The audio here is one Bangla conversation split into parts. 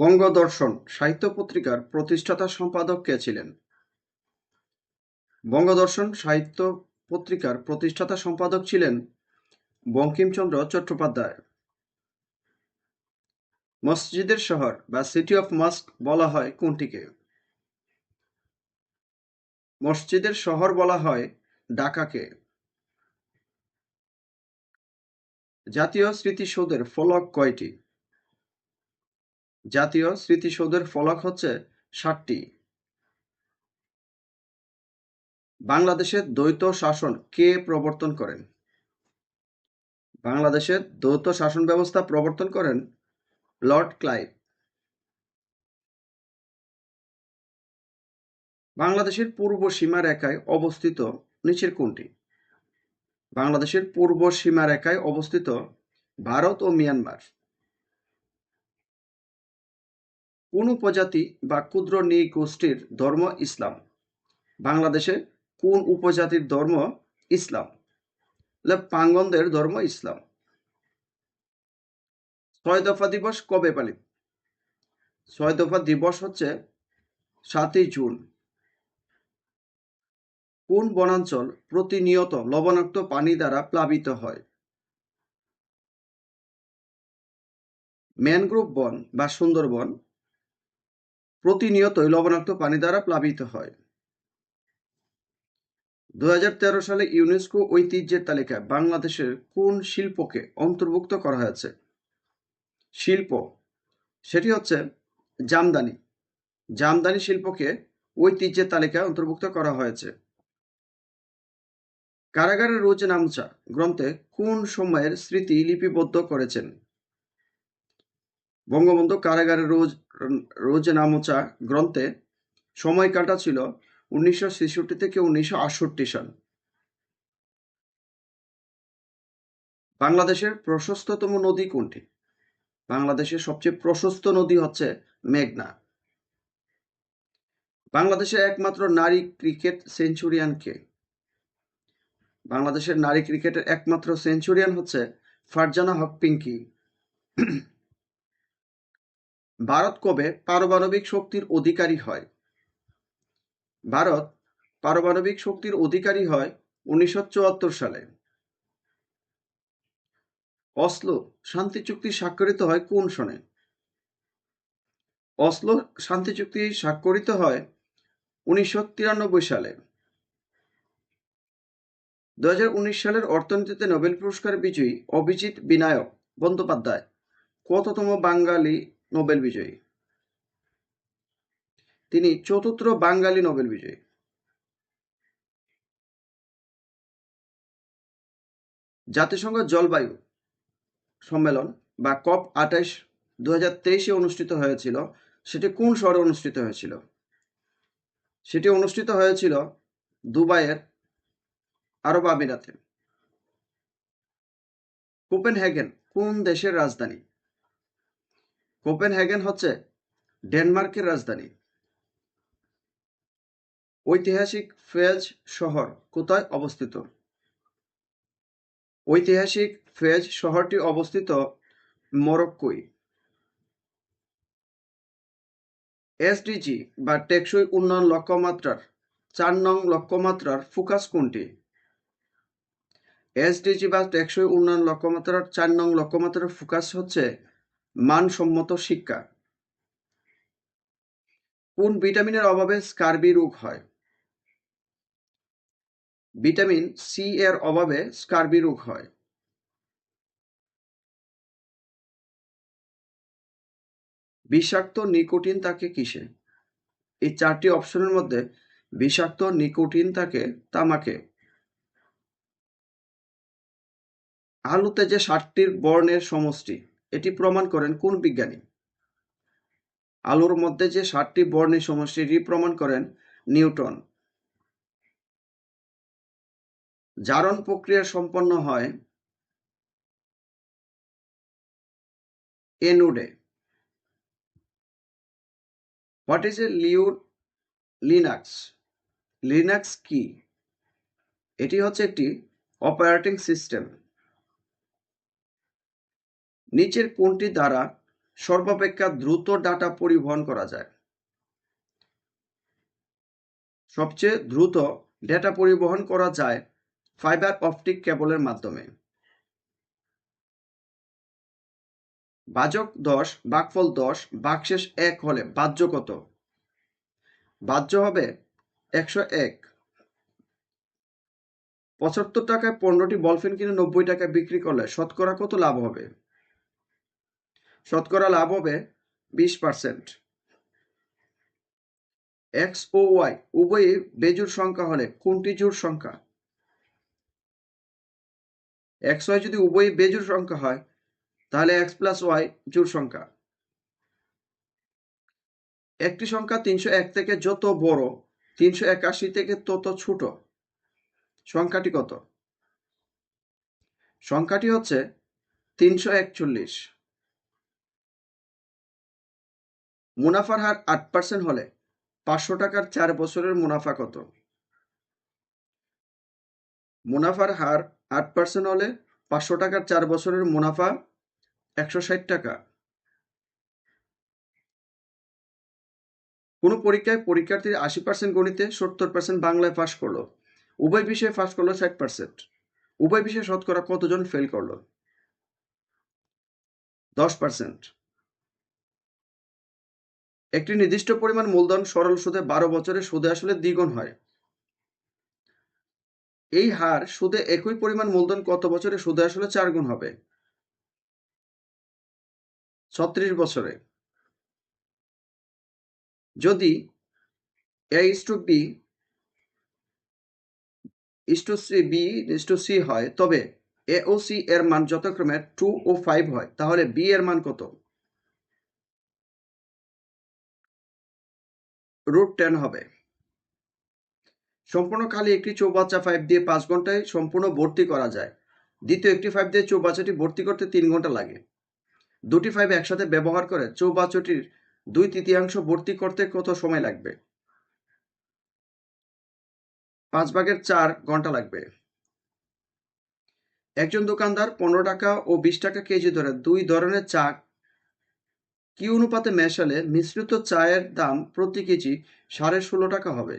বঙ্গদর্শন সাহিত্য পত্রিকার প্রতিষ্ঠাতা সম্পাদক কে ছিলেন? বঙ্গদর্শন সাহিত্য পত্রিকার প্রতিষ্ঠাতা সম্পাদক ছিলেন বঙ্কিমচন্দ্র চট্টোপাধ্যায়। মসজিদের শহর বা সিটি অফ মাস্ক বলা হয় কোনটিকে? মসজিদের শহর বলা হয় ঢাকাকে। জাতীয় স্মৃতিসৌধের ফলক কয়টি? জাতীয় স্মৃতিসৌধের ফলক হচ্ছে সাতটি। বাংলাদেশের দ্বৈত শাসন কে প্রবর্তন করেন? বাংলাদেশের দ্বৈত শাসন ব্যবস্থা প্রবর্তন করেন লর্ড ক্লাইভ। বাংলাদেশের পূর্ব সীমা রেখায় অবস্থিত, নিচের কোনটি? বাংলাদেশের পূর্ব সীমা রেখায় অবস্থিত ভারত ও মিয়ানমার। কোন উপজাতি বা ক্ষুদ্র নৃগোষ্ঠীর ধর্ম ইসলাম? বাংলাদেশে কোন উপজাতির ধর্ম ইসলাম? পাঙ্গনদের ধর্ম ইসলাম। ছয় দফা দিবস কবে পালিত? ছয় দফা দিবস হচ্ছে সাতই জুন। কোন বনাঞ্চল প্রতিনিয়ত লবণাক্ত পানি দ্বারা প্লাবিত হয়? ম্যানগ্রোভ বন বা সুন্দরবন প্রতিনিয়তই লবণাক্ত পানি দ্বারা প্লাবিত হয়। দু হাজার তেরো সালে ইউনেস্কো ঐতিহ্যের তালিকায় বাংলাদেশের কোন শিল্পকে অন্তর্ভুক্ত করা হয়েছে? শিল্প সেটি হচ্ছে জামদানি। জামদানি শিল্পকে ঐতিহ্যের তালিকায় অন্তর্ভুক্ত করা হয়েছে। কারাগারের রোজ নামচা গ্রন্থে কোন সময়ের স্মৃতি লিপিবদ্ধ করেছেন? বঙ্গবন্ধু কারাগারে রোজ রোজ নামোচা গ্রন্থে সময় কাটা ছিল উনিশশো ছেষট্টি থেকে উনিশশো আটষট্টি সাল। বাংলাদেশের প্রশস্ততম নদী কোনটি? বাংলাদেশের সবচেয়ে প্রশস্ত নদী হচ্ছে মেঘনা। বাংলাদেশের একমাত্র নারী ক্রিকেট সেঞ্চুরিয়ান কে? বাংলাদেশের নারী ক্রিকেটের একমাত্র সেঞ্চুরিয়ান হচ্ছে ফারজানা হক পিঙ্কি। ভারত কবে পারমাণবিক শক্তির অধিকারী হয়? ভারত পারমাণবিক শক্তির অধিকারী হয় উনিশশো চুয়াত্তর সালে। অসলো শান্তি চুক্তি স্বাক্ষরিত হয় কোন সনে? অসলো শান্তি চুক্তি স্বাক্ষরিত হয় উনিশশো তিরানব্বই সালে। দু হাজার উনিশ সালের অর্থনীতিতে নোবেল পুরস্কার বিজয়ী অভিজিৎ বিনায়ক বন্দ্যোপাধ্যায়, কততম বাঙালি নোবেল বিজয়ী? তিনি চতুর্থ বাঙালি নোবেল বিজয়ী। জাতিসংঘ জলবায়ু সম্মেলন বা কপ আঠাইশ দু হাজার তেইশে অনুষ্ঠিত হয়েছিল, সেটি কোন শহরে অনুষ্ঠিত হয়েছিল সেটি অনুষ্ঠিত হয়েছিল দুবাইয়ের আরব আমিরাতে কোপেনহেগেন কোন দেশের রাজধানী কোপেনহেগেন হচ্ছে ডেনমার্কের রাজধানী। ঐতিহাসিক ফেজ শহর কোথায় অবস্থিত? ঐতিহাসিক ফেজ শহরটি অবস্থিত মরক্কোই এসডিজি বা টেকসই উন্নয়ন লক্ষ্যমাত্রার চার নং লক্ষ্যমাত্রার ফোকাস কোনটি? এসডিজি বা টেকসই উন্নয়ন লক্ষ্যমাত্রার চার নং লক্ষ্যমাত্রার ফোকাস হচ্ছে মানসম্মত শিক্ষা। কোন ভিটামিনের অভাবে স্কার্বি রোগ হয়? ভিটামিন সি এর অভাবে স্কার্বি রোগ হয়। বিষাক্ত নিকোটিন থাকে কিসে? এই চারটি অপশনের মধ্যে বিষাক্ত নিকোটিন থাকে তামাকে। আলুতে যে ষাটটির বর্ণের সমষ্টি এটি প্রমাণ করেন কোন বিজ্ঞানী। আলোর মধ্যে যে ষাটটি বর্ণের সমষ্টি এটি প্রমাণ করেন নিউটন। জারণ প্রক্রিয়া সম্পন্ন হয় এনুডে হোয়াট ইজ এ লিউ লিনাক্স? লিনাক্স কি? এটি হচ্ছে একটি অপারেটিং সিস্টেম। নিচের কোনটি দ্বারা সর্বাপেক্ষা দ্রুত ডাটা পরিবহন করা যায়। সবচেয়ে দ্রুত ডেটা পরিবহন করা যায় ফাইবার অপটিক কেবলের মাধ্যমে। বাজক দশ, বাকফল দশ, বাকশেষ এক হলে বাহ্য কত? বাহ্য হবে একশো এক। পঁচাত্তর টাকায় পনেরোটি বলফেন কিনে নব্বই টাকায় বিক্রি করলে শতকরা কত লাভ হবে? শতকরা লাভ হবে বিশ পার্সেন্ট এক্স ও ওয়াই উভয়ই বেজুর সংখ্যা হলে কোনটি জোড় সংখ্যা? এক্স ওয়াই যদি উভয়ই বেজুর সংখ্যা হয়, তাহলে এক্স প্লাস ওয়াই জোড় সংখ্যা। একটি সংখ্যা তিনশো এক থেকে যত বড়, তিনশো একাশি থেকে তত ছোট। সংখ্যাটি কত? সংখ্যাটি হচ্ছে তিনশো একচল্লিশ। মুনাফার হার আট পার্সেন্ট হলে পাঁচশো টাকার চার বছরের মুনাফা কত? মুনাফার হার আট পার্সেন্ট হলে পাঁচশো টাকার চার বছরের মুনাফা একশো ষাট টাকা। কোনো পরীক্ষায় পরীক্ষার্থীর আশি পার্সেন্ট গণিতে সত্তর পার্সেন্ট বাংলায় পাশ করল। উভয় বিষয়ে পাশ করল ষাট পার্সেন্ট উভয় বিষয়ে শতকরা কতজন ফেল করল? দশ পার্সেন্ট একটি নির্দিষ্ট পরিমাণ মূলধন সরল সুদে বারো বছরে সুদে আসলে দ্বিগুণ হয়। এই হার সুদে একই পরিমাণ মূলধন কত বছরে সুদে আসলে চার গুণ হবে? ছত্রিশ বছরে। যদি A is B C B two C হয়, তবে এ ও সি এর মান যথাক্রমে টু ও ফাইভ হয়, তাহলে বি এর মান কত? রুট টেন হবে। সম্পূর্ণ খালি একটি চৌবাচ্চা পাইপ দিয়ে পাঁচ ঘন্টায় সম্পূর্ণ ভর্তি করা যায়। দ্বিতীয় একটি পাইপ দিয়ে চৌবাচ্চাটি ভর্তি করতে তিন ঘণ্টা লাগে। দুটি পাইপ একসাথে ব্যবহার করে চৌবাচ্চাটির দুই তৃতীয়াংশ ভর্তি করতে কত সময় লাগবে? পাঁচ ভাগের চার ঘণ্টা লাগবে। একজন দোকানদার পনেরো টাকা ও বিশ টাকা কেজি ধরে দুই ধরনের চা কি অনুপাতে মেশালে মিশ্রিত চায়ের দাম প্রতি কেজি সাড়ে ষোলো টাকা হবে?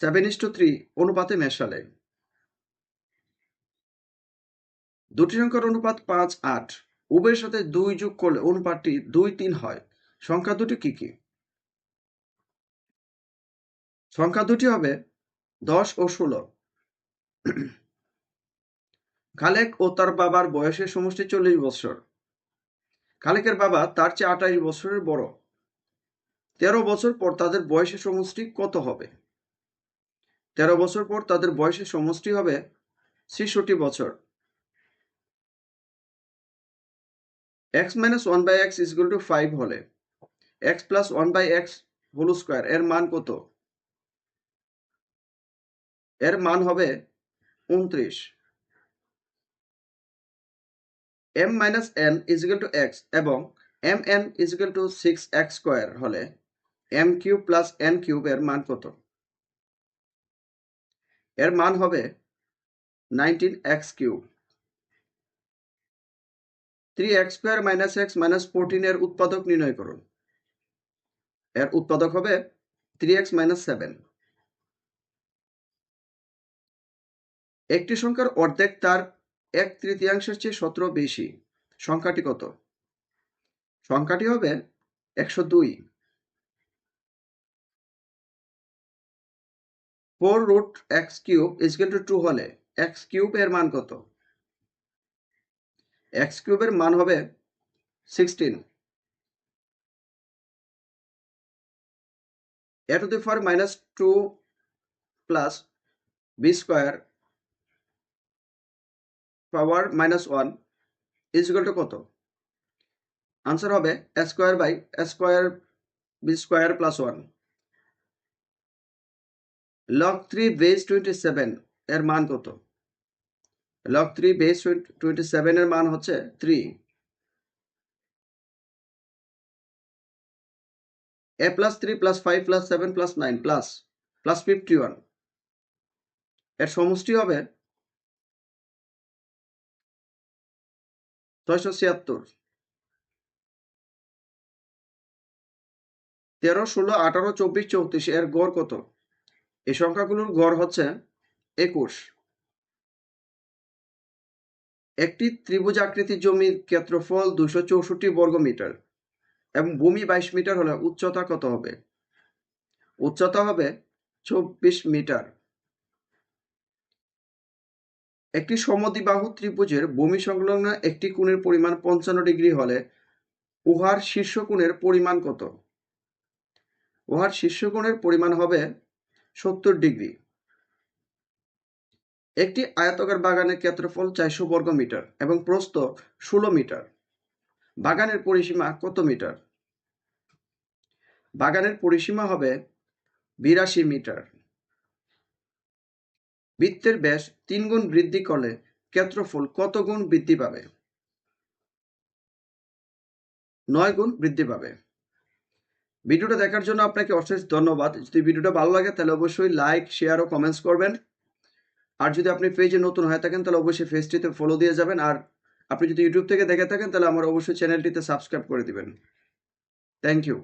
সেভেন ইস টু থ্রি অনুপাতে মেশালে। দুটি সংখ্যার অনুপাত পাঁচ, আট। উভয়ের সাথে দুই যোগ করলে অনুপাতটি দুই, তিন হয়। সংখ্যা দুটি কি কি? সংখ্যা দুটি হবে দশ ও ষোলো। খালেক ও তার বাবার বয়সের সমষ্টি চল্লিশ বছর খালেকের বাবা তার চেয়ে আঠাশ বছরের বড়। তেরো বছর পর তাদের বয়সের সমষ্টি কত হবে? তেরো বছর পর তাদের বয়সের সমষ্টি হবে ছেষট্টি বছর। X minus one by x is to five হলে x plus one by x whole square, এর মান কত? এর মান হবে উনত্রিশ। M minus N equal to x এবং M N equal to six x square হলে M cube plus N cube এর মান কত? এর মান হবে nineteen x cube three x square minus x minus fourteen এর উৎপাদক নির্ণয় করুন। এর উৎপাদক হবে থ্রি এক্স মাইনাস সেভেন একটি সংখ্যার অর্ধেক তার এক তৃতীয়াংশের চেয়ে সতেরো বেশি। সংখ্যাটি কত? সংখ্যাটি হবে একশো দুই। Four root x cube equal to two হলে এক্স কিউব এর মান কত? এক্স কিউবের মান হবে sixteen. A to the power minus two plus B square power minus one is equal to কত? আনসার হবে square by square B square plus one log three base twenty seven এর মান কত? Log three base twenty seven এর মান হচ্ছে থ্রি এ plus three plus five plus seven plus nine plus plus fifty ওয়ানের সমষ্টি হবে ছয়শো ছিয়াত্তর। তেরো ষোলো আঠারো চব্বিশ চৌত্রিশ এর গড় কত? এই সংখ্যাগুলোর গড় হচ্ছে একুশ। একটি ত্রিভুজ আকৃতির জমির ক্ষেত্রফল দুশো চৌষট্টি বর্গ মিটার এবং ভূমি বাইশ মিটার হলে উচ্চতা কত হবে? উচ্চতা হবে চব্বিশ মিটার। একটি সমদ্বিবাহু ত্রিভুজের ভূমি সংলগ্ন একটি কোণের পরিমাণ পঞ্চান্ন ডিগ্রি হলে উহার শীর্ষ কোণের পরিমাণ কত? উহার শীর্ষ কোণের পরিমাণ হবে সত্তর ডিগ্রি। একটি আয়তাকার বাগানের ক্ষেত্রফল চারশো বর্গ মিটার এবং প্রস্থ ষোলো মিটার। বাগানের পরিসীমা কত মিটার? বাগানের পরিসীমা হবে বিরাশি মিটার। বৃত্তের ব্যাস তিন গুণ বৃদ্ধি করলে ক্ষেত্রফল কত গুণ বৃদ্ধি পাবে? নয় গুণ বৃদ্ধি পাবে। ভিডিওটা দেখার জন্য আপনাকে অশেষ ধন্যবাদ। যদি ভিডিওটা ভালো লাগে, তাহলে অবশ্যই লাইক, শেয়ার ও কমেন্টস করবেন। আর যদি আপনি পেজে নতুন হয়ে থাকেন, তাহলে অবশ্যই পেজটিতে ফলো দিয়ে যাবেন। আর আপনি যদি ইউটিউব থেকে দেখে থাকেন, তাহলে আমার অবশ্যই চ্যানেলটিতে সাবস্ক্রাইব করে দিবেন। Thank you